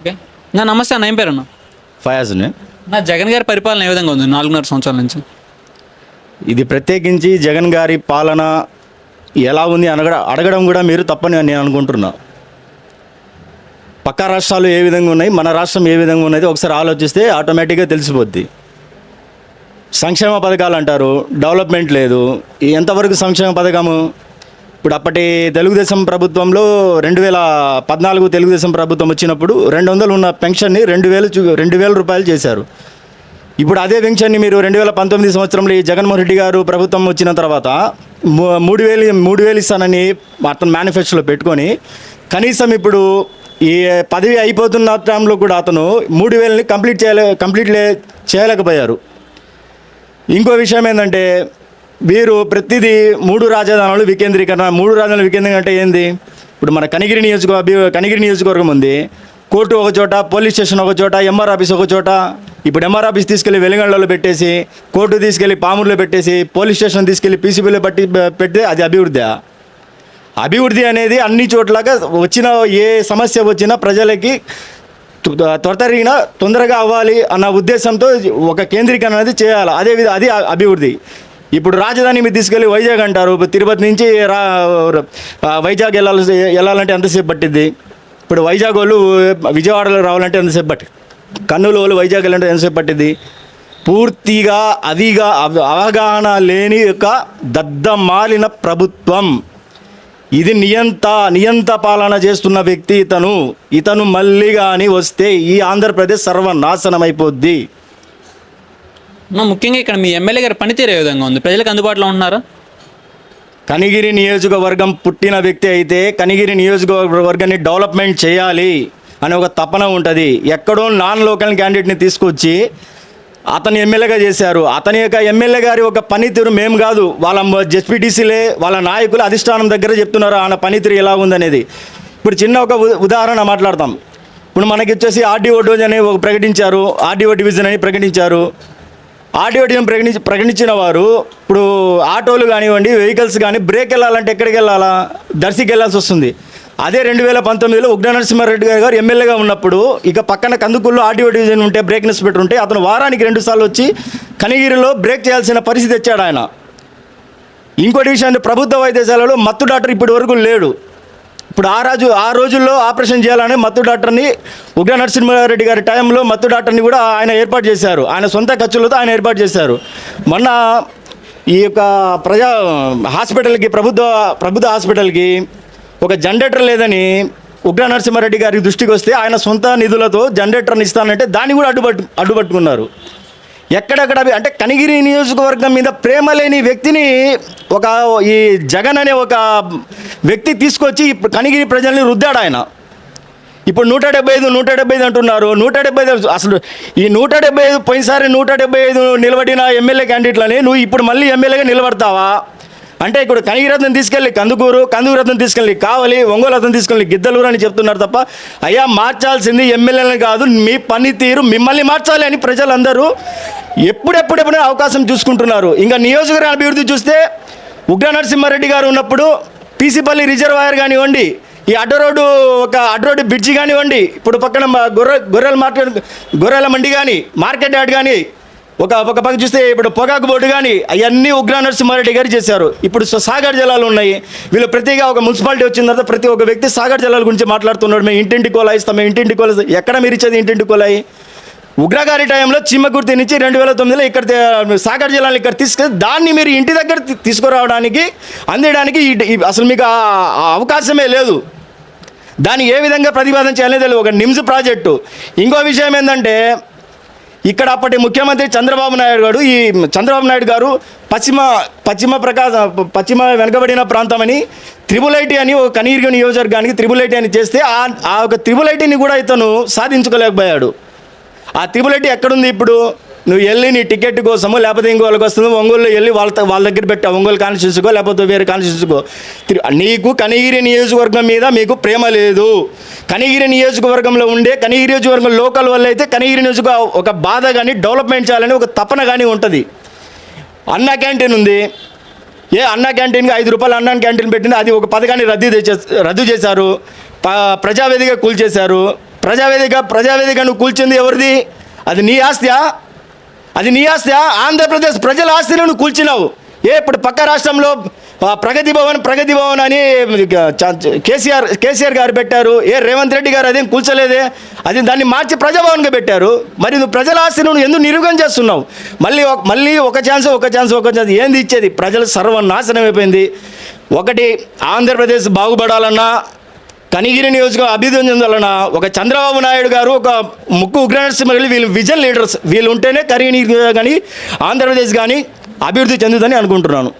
Okay. నా నమస్తే అన్న ఏం పేరు అన్న ఫయాజ్ని నా జగన్ గారి పరిపాలన ఏ విధంగా ఉంది నాలుగున్నర సంవత్సరాల నుంచి? ఇది ప్రత్యేకించి జగన్ గారి పాలన ఎలా ఉంది అనగడ అడగడం కూడా మీరు తప్పని నేను అనుకుంటున్నా. పక్క రాష్ట్రాలు ఏ విధంగా ఉన్నాయి మన రాష్ట్రం ఏ విధంగా ఉన్నది ఒకసారి ఆలోచిస్తే ఆటోమేటిక్గా తెలిసిపోద్ది. సంక్షేమ పథకాలు అంటారు డెవలప్మెంట్ లేదు ఎంతవరకు సంక్షేమ పథకము? ఇప్పుడు అప్పటి తెలుగుదేశం ప్రభుత్వంలో రెండు వేల పద్నాలుగు తెలుగుదేశం ప్రభుత్వం వచ్చినప్పుడు రెండు వందలు ఉన్న పెన్షన్ని రెండు వేలు చూ- రెండు వేల రూపాయలు చేశారు. ఇప్పుడు అదే పెన్షన్ని మీరు రెండు వేల పంతొమ్మిది సంవత్సరంలో ఈ జగన్మోహన్ రెడ్డి గారు ప్రభుత్వం వచ్చిన తర్వాత మూ- మూడు వేలు మూడు వేలు ఇస్తానని అతను మేనిఫెస్టోలో పెట్టుకొని కనీసం ఇప్పుడు ఈ పదవి అయిపోతున్న టైంలో కూడా అతను మూడు వేలని కంప్లీట్ చేయలే కంప్లీట్లే చేయలేకపోయారు. ఇంకో విషయం ఏంటంటే వీరు ప్రతిదీ మూడు రాజధానులు వికేంద్రీకరణ మూడు రాజధానులు వికేంద్రీకరణ అంటే ఏంది? ఇప్పుడు మన కనిగిరి నియోజక అభి- కనిగిరి నియోజకవర్గం ఉంది. కోర్టు ఒక చోట పోలీస్ స్టేషన్ ఒక చోట ఎంఆర్ ఆఫీస్ ఒక చోట. ఇప్పుడు ఎంఆర్ ఆఫీస్ తీసుకెళ్ళి వెలిగండ్లలో పెట్టేసి కోర్టు తీసుకెళ్ళి పామూరులో పెట్టేసి పోలీస్ స్టేషన్ తీసుకెళ్ళి పీసీబీలో పట్టి పెడితే అది అభివృద్ధి అభివృద్ధి అనేది అన్ని చోట్లగా వచ్చిన ఏ సమస్య వచ్చినా ప్రజలకి త్వరతరిగిన తొందరగా అవ్వాలి అన్న ఉద్దేశంతో ఒక కేంద్రీకరణ అనేది చేయాలి. అదే అది అభివృద్ధి. ఇప్పుడు రాజధాని మీద తీసుకెళ్ళి వైజాగ్ అంటారు. తిరుపతి నుంచి రా వైజాగ్ వెళ్ళాలి వెళ్ళాలంటే ఎంతసేపు పట్టింది ఇప్పుడు వైజాగ్ వాళ్ళు విజయవాడలో రావాలంటే ఎంతసేపు పట్టి కర్నూలు వాళ్ళు వైజాగ్ వెళ్ళాలంటే ఎంతసేపు పట్టింది పూర్తిగా అదిగా అవ- అవగాహన లేని యొక్క దద్దమాలిన ప్రభుత్వం. ఇది నియంత నియంత పాలన చేస్తున్న వ్యక్తి ఇతను. ఇతను మళ్ళీ కానీ వస్తే ఈ ఆంధ్రప్రదేశ్ సర్వనాశనం అయిపోద్ది ముఖ్యంగా ఇక్కడ మీ ఎమ్మెల్యే గారి పనితీరు ఏ విధంగా ఉంది? ప్రజలకు అందుబాటులో ఉన్నారా కనిగిరి నియోజకవర్గం పుట్టిన వ్యక్తి అయితే కనిగిరి నియోజకవర్గాన్ని డెవలప్మెంట్ చేయాలి అనే ఒక తపన ఉంటుంది. ఎక్కడో నాన్ లోకల్ క్యాండిడేట్ని తీసుకొచ్చి అతని ఎమ్మెల్యేగా చేశారు. అతని యొక్క ఎమ్మెల్యే గారి ఒక పనితీరు మేము కాదు. వాళ్ళ జెస్పీటీసీలే వాళ్ళ నాయకులు అధిష్టానం దగ్గర చెప్తున్నారు ఆయన పనితీరు ఎలా ఉందనేది. ఇప్పుడు చిన్న ఒక ఉ- ఉదాహరణ మాట్లాడతాం. ఇప్పుడు మనకి వచ్చేసి ఆర్డీఓ డోజ్ అని ఒక ప్రకటించారు. ఆర్డీఓ డివిజన్ అని ప్రకటించారు. ఆర్డీఓ ప్రకటించి ప్రకటించిన వారు ఇప్పుడు ఆటోలు కానివ్వండి వెహికల్స్ కానీ బ్రేక్ వెళ్ళాలంటే ఎక్కడికి వెళ్ళాలా? దర్శికి వెళ్ళాల్సి వస్తుంది. అదే రెండు వేల పంతొమ్మిదిలో ఉగ్ర నరసింహారెడ్డి గారు గారు ఎమ్మెల్యేగా ఉన్నప్పుడు ఇక పక్కన కందుకూరులో ఆర్టీఓ డివిజన్ ఉంటే బ్రేక్ ఇన్స్పెక్టర్ ఉంటే అతను వారానికి రెండు సార్లు వచ్చి కనిగిరిలో బ్రేక్ చేయాల్సిన పరిస్థితి తెచ్చాడు ఆయన. ఇంకోటి విషయాన్ని ప్రభుత్వ వైద్యశాలలో మత్తు డాక్టర్ ఇప్పటి వరకు లేడు. ఇప్పుడు ఆ రోజు ఆ రోజుల్లో ఆపరేషన్ చేయాలని మత్తు డాక్టర్ని ఉగ్ర నరసింహారెడ్డి గారి టైంలో మత్తు డాక్టర్ని కూడా ఆయన ఏర్పాటు చేశారు. ఆయన సొంత ఖర్చులతో ఆయన ఏర్పాటు చేశారు. మొన్న ఈ యొక్క ప్రజా హాస్పిటల్కి ప్రభుత్వ ప్రభుత్వ హాస్పిటల్కి ఒక జనరేటర్ లేదని ఉగ్ర నరసింహారెడ్డి గారి దృష్టికి వస్తే ఆయన సొంత నిధులతో జనరేటర్ని ఇస్తానంటే దాన్ని కూడా అడ్డుపట్టు అడ్డుపట్టుకున్నారు. ఎక్కడెక్కడ అంటే కనిగిరి నియోజకవర్గం మీద ప్రేమ లేని వ్యక్తిని ఒక ఈ జగన్ అనే ఒక వ్యక్తి తీసుకొచ్చి ఇప్పుడు కనిగిరి ప్రజల్ని రుద్దాడు ఆయన. ఇప్పుడు నూట డెబ్బై ఐదు నూట డెబ్బై ఐదు అంటున్నారు. నూట డెబ్బై ఐదు అసలు ఈ నూట డెబ్బై ఐదు పోయినసారి నూట డెబ్బై ఐదు నిలబడిన ఎమ్మెల్యే క్యాండిడేట్లని నువ్వు ఇప్పుడు మళ్ళీ ఎమ్మెల్యేగా నిలబడతావా? అంటే ఇప్పుడు కనిగిరత్నం తీసుకెళ్ళి కందుకూరు కందుకూరత్నం తీసుకెళ్ళి కావలి ఒంగోలు రత్నం తీసుకెళ్ళి గిద్దలూరు అని చెప్తున్నారు తప్ప అయ్యా మార్చాల్సింది ఎమ్మెల్యేలను కాదు మీ పనితీరు మిమ్మల్ని మార్చాలి అని ప్రజలందరూ ఎప్పుడెప్పుడెప్పుడైనా అవకాశం చూసుకుంటున్నారు. ఇంకా నియోజకవర్గ అభివృద్ధి చూస్తే ఉగ్ర నరసింహారెడ్డి గారు ఉన్నప్పుడు పీసీపల్లి రిజర్వాయర్ కానివ్వండి ఈ అడ్డ రోడ్డు ఒక అడ్డ రోడ్డు బ్రిడ్జి కానివ్వండి ఇప్పుడు పక్కన మా గొర్రె గొర్రెల మార్కెట్ గొర్రెల మండి కానీ మార్కెట్ యార్డ్ కానీ ఒక ఒక పక్క చూస్తే ఇప్పుడు పొగాకు బోర్డు కానీ అవన్నీ ఉగ్ర నరసింహారెడ్డి గారు చేశారు. ఇప్పుడు సాగర్ జలాలు ఉన్నాయి. వీళ్ళు ప్రతిగా ఒక మున్సిపాలిటీ వచ్చిన తర్వాత ప్రతి ఒక్క వ్యక్తి సాగర్ జలాల గురించి మాట్లాడుతున్నాడు. మేము ఇంటింటి కోలా ఇస్తాం మేము ఇంటింటి కోలా ఎక్కడ మీరు ఇచ్చేది ఇంటింటి కోలాయి ఉగ్రగారి టైంలో చిమ్మకుర్తి నుంచి రెండు వేల తొమ్మిదిలో ఇక్కడ సాగర్ జిల్లాలో ఇక్కడ తీసుకెళ్ళి దాన్ని మీరు ఇంటి దగ్గర తీసుకురావడానికి అందేయడానికి ఈ- అసలు మీకు అవకాశమే లేదు. దాన్ని ఏ విధంగా ప్రతిపాదన చేయాలో తెలియదు. ఒక నిమ్స్ ప్రాజెక్టు. ఇంకో విషయం ఏంటంటే ఇక్కడ అప్పటి ముఖ్యమంత్రి చంద్రబాబు నాయుడు గారు ఈ చంద్రబాబు నాయుడు గారు పశ్చిమ పశ్చిమ ప్రకాశ పశ్చిమ వెనుకబడిన ప్రాంతం అని త్రిబుల్ ఐటీ అని ఒక కనీర్గ నియోజకవర్గానికి త్రిబుల్ ఐటీ అని చేస్తే ఆ ఆ ఒక త్రిబుల్ ఐటీని కూడా ఇతను సాధించుకోలేకపోయాడు. ఆ త్రిబుల్ ఎక్కడుంది ఇప్పుడు? నువ్వు వెళ్ళి నీ టికెట్ కోసము లేకపోతే ఇంకోళ్ళకి వస్తుంది ఒంగోలులో వెళ్ళి వాళ్ళ వాళ్ళ దగ్గర పెట్టి ఒంగోలు కాన్స్టిట్యూన్సుకో లేకపోతే వేరే కాన్స్టిట్యూన్సుకో. నీకు కనిగిరి నియోజకవర్గం మీద మీకు ప్రేమ లేదు. కనిగిరి నియోజకవర్గంలో ఉండే కనిగిరి నియోజకవర్గం లోకల్ వల్ల అయితే కనిగిరి నియోజక ఒక బాధ కానీ డెవలప్మెంట్ చేయాలని ఒక తపన కానీ ఉంటుంది. అన్న క్యాంటీన్ ఉంది. ఏ అన్న క్యాంటీన్కి ఐదు రూపాయలు అన్న క్యాంటీన్ పెట్టింది అది ఒక పథకాన్ని రద్దు చేసే రద్దు చేశారు. ప ప్రజావేదిక కూల్చేశారు. ప్రజావేదిక ప్రజావేదిక నువ్వు కూల్చింది ఎవరిది? అది నీ ఆస్తియా? అది నీ ఆస్తి ఆంధ్రప్రదేశ్ ప్రజల ఆస్తిని నువ్వు కూల్చినావు. ఏ ఇప్పుడు పక్క రాష్ట్రంలో ప్రగతి భవన్ ప్రగతి భవన్ అని చ- కేసీఆర్ కేసీఆర్ గారు పెట్టారు. ఏ రేవంత్ రెడ్డి గారు అదేం కూల్చలేదే? అది దాన్ని మార్చి ప్రజాభవన్గా పెట్టారు. మరి నువ్వు ప్రజల ఆస్తిని నువ్వు ఎందుకు నిరూపణ చేస్తున్నావు? మళ్ళీ ఒక- మళ్ళీ ఒక ఛాన్స్ ఒక ఛాన్స్ ఒక ఛాన్స్ ఏంది ఇచ్చేది? ప్రజలు సర్వనాశనం అయిపోయింది. ఒకటి ఆంధ్రప్రదేశ్ బాగుపడాలన్నా కనిగిరి నియోజక అభివృద్ధి చెందాలన్న ఒక చంద్రబాబు నాయుడు గారు ఒక ముక్కు ఉగ్రనరసింహ వీళ్ళు విజన్ లీడర్స్. వీళ్ళు ఉంటేనే కరిగిరి కానీ ఆంధ్రప్రదేశ్ కానీ అభివృద్ధి చెందుదని అనుకుంటున్నాను.